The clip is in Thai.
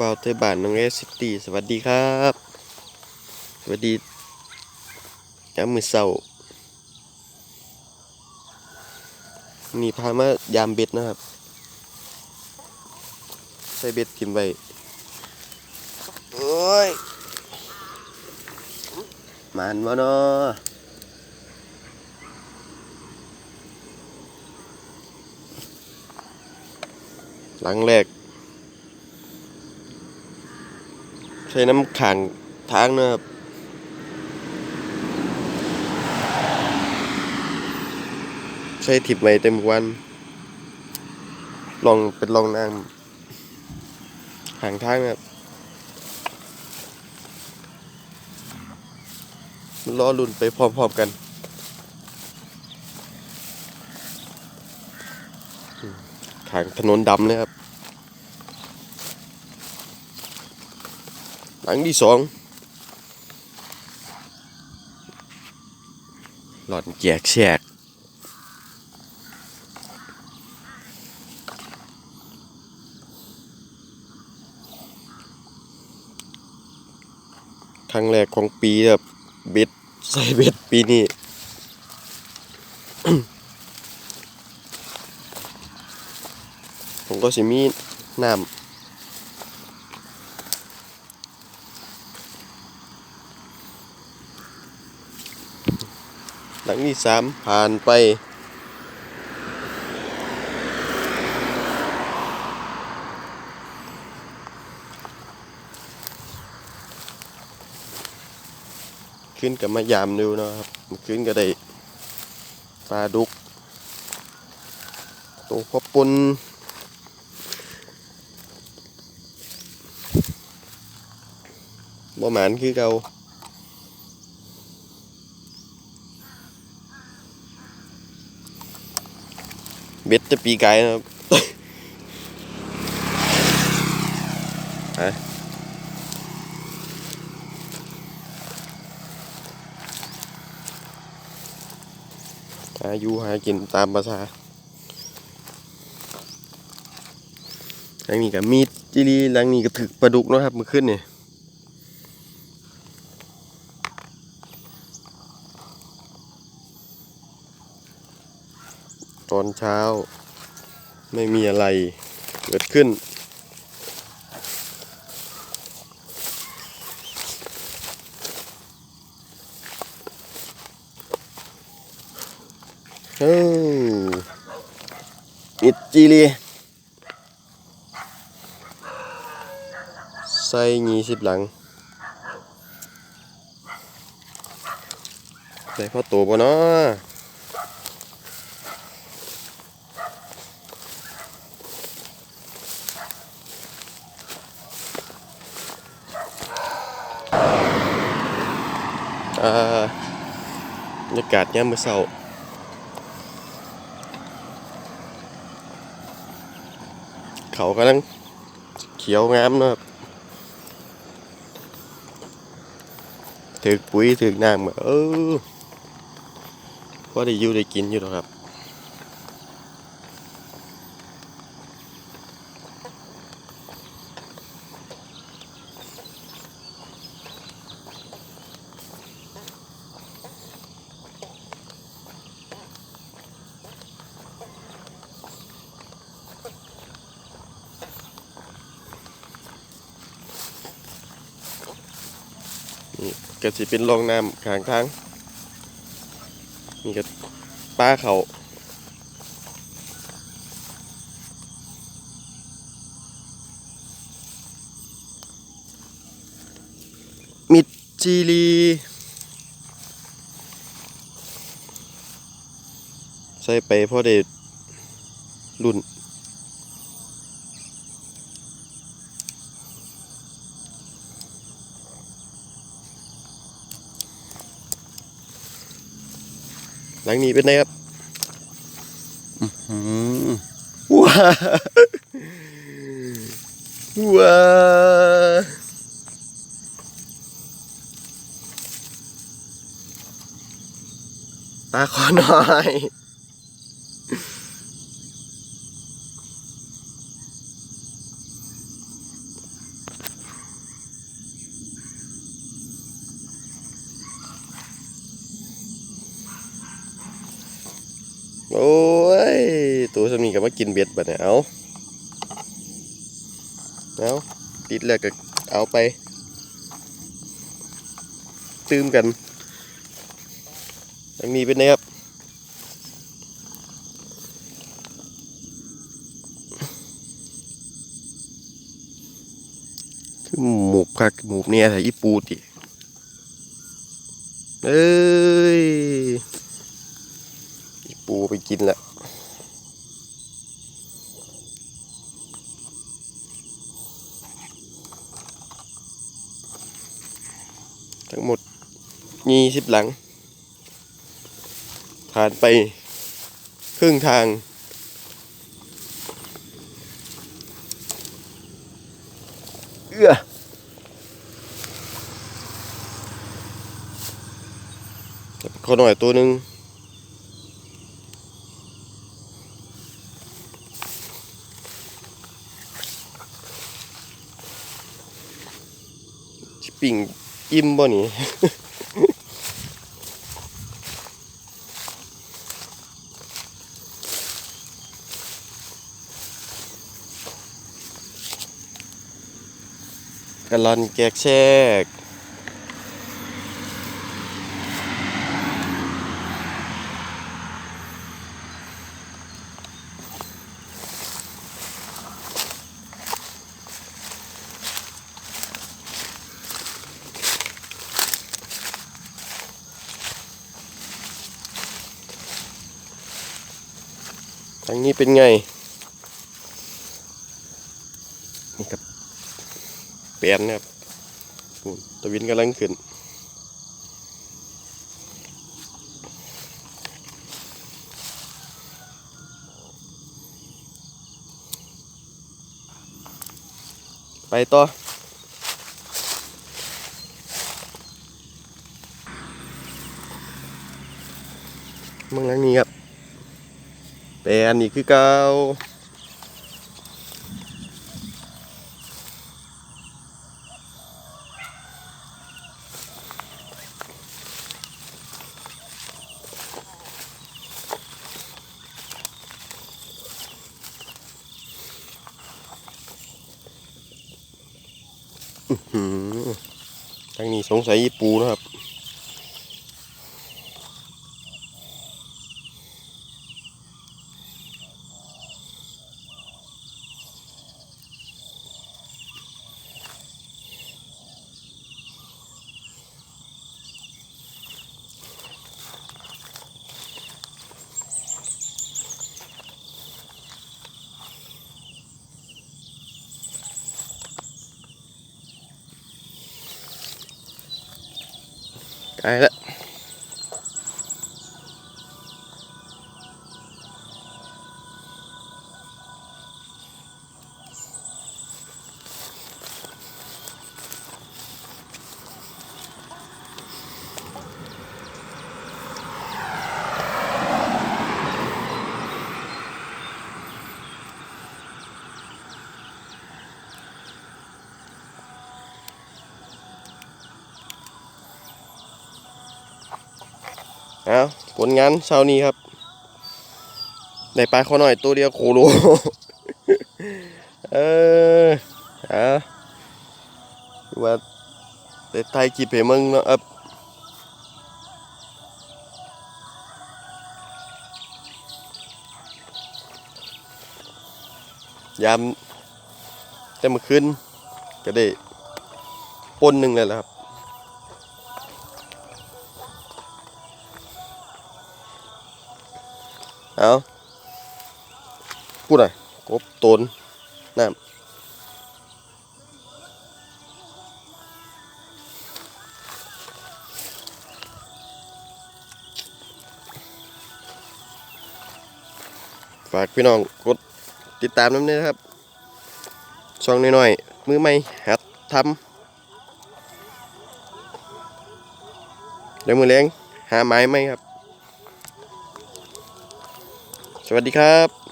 เบาเตยบ้านน้องเอสซิตี้สวัสดีครับ สวัสดียามมือเศร้านี่พามายามเบ็ดนะครับ ใส่เบ็ดทิมไว้โอ้ยหมันวะเนาะหลังแรก ใช้น้ำขังทางนะครับใช้ถิบไว้เต็มวัน ลองเป็นลองน้ำห่างทางนะครับรอลุ่นไปพร้อมๆกันทางถนนดำเลยครับ หลังที่สองหลอดแจกแชกครั้งแรกของปีแบบเบ็ดใส่เบ็ดปีนี้ผมก็สิมีน้ำ หลังที่สามผ่านไป ขึ้นกับมายามดูนะครับขึ้นก็ได้ปลาดุกตัวพอปุนบ่หมานคือเก่า เบ็ดจะปีไก่นะครับฮะหาอยู่หากินตามภาษาหลังนี้ก็มีดจิลีหลังนี้ก็ถึกปลาดุกเนาะครับเมื่อคืนเนี่ต อนเช้า ไม่มีอะไรเกิดขึ้น โอ้อิดจีรีใส่ยี่สิบหลังได้พ่อตัวปะเนาะ บรรยากาศยามมื้อเช้าเขากำลังเขียวงามเนะครับถึกปุ๋ยถึกน้ำเออพอได้อยู่ได้กินอยู่หรอครับ นี่ก็สิเป็นรองน้ำข้างทางนี่ก็ป้าเขามิดจีรีใส่ไปพอได้รุ่น หลังนี้เป็นไงครับอื้อหือว้าว้าตาขอหน่อย ค โอ้ย ตัวสมีกับมากินเบ็ดบัดเนี่ยเอาเอาติดแล้วก็เอาไป ตื้มกันยังมีเป็นไงครับคือหมูคักหมูเนี่ยใส่อีปูติเอ้ยอีปูไปกินละทั้งหมด ยี่สิบหลัง ผ่านไปครึ่งทาง เอื้อขอหน่อยตัวหนึ่งปิ่งอิ่มบ่นี่ะลอนแกกแชกทางนี้เป็นไง นี่ครับ เปลี่ยนครับตะวินกำลังขึ้นไปต่อมึงหลังนี้ครับแปนนี่คือเก่า ทางนี้สงสัยอีปูนะครับ ใก เอาผลงานเช้านี้ครับ ได้ปลาเขาหน่อยตัวเดียวโคโลเออเอาว่าได้ไทยกีบให้มึงเนาะครับยามแต่เมื่อคืนก็ได้ปนหนึ่งเลยแหละครับ เอาพูดหน่อยกบตนน้ำฝากพี่น้องกดติดตามน้ำเนี่ยนะครับช่องน้อยๆมือใหม่หัดทำเดี๋ยวมือแรงหาไม้ไหมครับ สวัสดีครับ